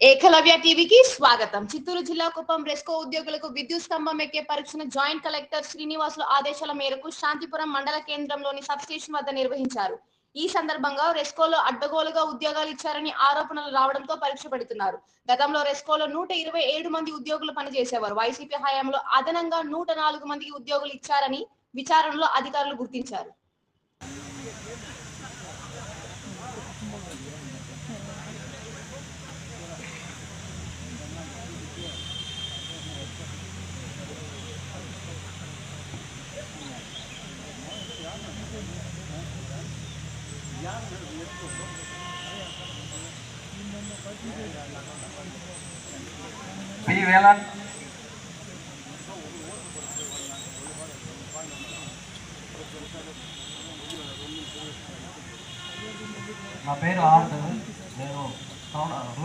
ఏకలవ్య టీవీకి స్వాగతం. చిత్తూరు జిల్లా కుప్పం రెస్కో ఉద్యోగులకు విద్యుత్ స్తంభం ఎక్కే పరీక్షను జాయింట్ కలెక్టర్ శ్రీనివాసుల ఆదేశాల మేరకు శాంతిపురం మండల కేంద్రంలోని సబ్స్టేషన్ వద్ద నిర్వహించారు. ఈ సందర్భంగా రెస్కోలో అడ్డగోలుగా ఉద్యోగాలు ఇచ్చారని ఆరోపణలు రావడంతో పరీక్ష పెడుతున్నారు. గతంలో రెస్కోలో నూట ఇరవై ఏడు మంది ఉద్యోగులు పనిచేసేవారు. వైసీపీ హయాంలో అదనంగా నూట నాలుగు మందికి ఉద్యోగులు ఇచ్చారని విచారణలో అధికారులు గుర్తించారు. పి వేలన్ నా పేరు ఆర్